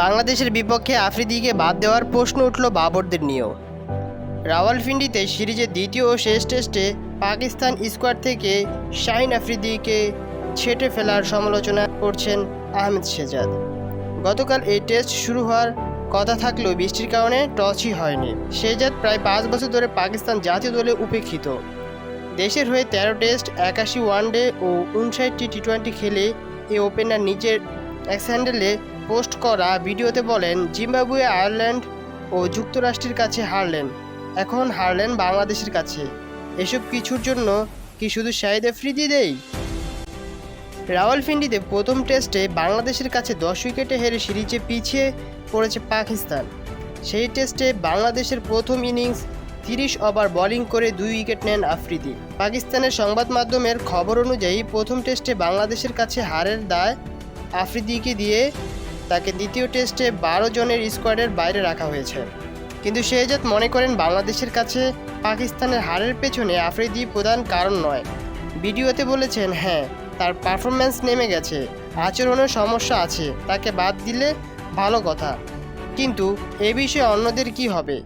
বাংলাদেশের বিপক্ষে আফ্রিদিকে বাদ দেওয়ার প্রশ্ন উঠল বাবরদের নিয়েও। রাওয়ালপিন্ডিতে সিরিজের দ্বিতীয় ও শেষ টেস্টে পাকিস্তান স্কোয়াড থেকে শাহিন আফ্রিদিকে ছেটে ফেলার সমালোচনা করছেন আহমেদ শেজাদ। গতকাল এই টেস্ট শুরু হওয়ার কথা থাকলেও বৃষ্টির কারণে টসই হয়নি। শেজাদ প্রায় পাঁচ বছর ধরে পাকিস্তান জাতীয় দলে উপেক্ষিত। দেশের হয়ে তেরো টেস্ট, একাশি ওয়ানডে ও উনষাটটি টি টোয়েন্টি খেলে এই ওপেনার নিজের এক্স হ্যান্ডেলে পোস্ট করা ভিডিওতে বলেন, জিম্বাবুয়ে আয়ারল্যান্ড ও যুক্তরাষ্ট্রের কাছে হারলেন। এখন হারলেন বাংলাদেশের কাছে। এসব কিছুর জন্য কি শুধু শাহিদ আফ্রিদি দেই? রাওয়ালপিন্ডিতে প্রথম টেস্টে বাংলাদেশের কাছে দশ উইকেটে হেরে সিরিজে পিছিয়ে পড়েছে পাকিস্তান। সেই টেস্টে বাংলাদেশের প্রথম ইনিংস তিরিশ ওভার বোলিং করে দুই উইকেট নেন আফ্রিদি। পাকিস্তানের সংবাদ মাধ্যমের খবর অনুযায়ী প্রথম টেস্টে বাংলাদেশের কাছে হারের দায় আফ্রিদিকে দিয়ে তাকে দ্বিতীয় টেস্টে বারো জনের স্কোয়াডের বাইরে রাখা হয়েছে। কিন্তু শেহজাদ মনে করেন বাংলাদেশের কাছে পাকিস্তানের হারের পেছনে আফ্রিদি প্রধান কারণ নয়। ভিডিওতে বলেছেন হ্যাঁ তার পারফরম্যান্স নেমে গেছে, আচরণের সমস্যা আছে, তাকে বাদ দিলে ভালো কথা। কিন্তু এ বিষয়ে অন্যদের কি হবে?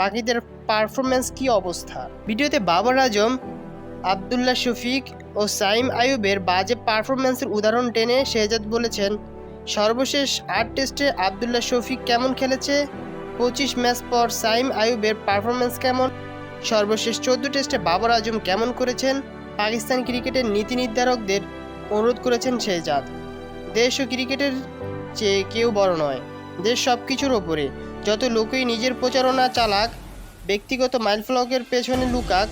বাকিদের পারফরম্যান্স কি অবস্থা? ভিডিওতে বাবর আজম, আবদুল্লাহ শফিক ও সাইম আয়ুবের বাজে পারফরম্যান্সের উদাহরণ টেনে শেহজাদ বলেছেন সর্বশেষ আট টেস্টে আবদুল্লাহ শফিক কেমন খেলেছে? পঁচিশ ম্যাচ পর সাইম আয়ুবের পারফরম্যান্স কেমন? সর্বশেষ চোদ্দ টেস্টে বাবর আজম কেমন করেছেন? পাকিস্তান ক্রিকেটের নীতি নির্ধারকদের অনুরোধ করেছেন শেহজাদ দেশ ও ক্রিকেটের চেয়ে কেউ বড় নয়। দেশ সব কিছুর ওপরে। যত লোকই নিজের প্রচারণা চালাক, ব্যক্তিগত মাইলফলকের পেছনে লুকাক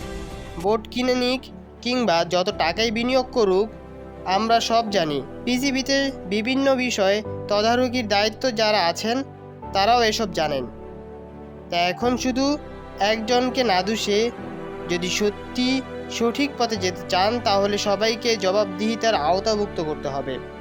বোট কিনে নিক কিংবা যত টাকাই বিনিয়োগ করুক আমরা সব জানি। পৃথিবীতে বিভিন্ন বিষয়ে তদারকির দায়িত্ব যারা আছেন, তারাও এসব জানেন। তা এখন শুধু একজনকে না দুষে, যদি সত্যি সঠিক পথে যেতে চান, তাহলে সবাইকে জবাবদিহিতার আওতাভুক্ত করতে হবে।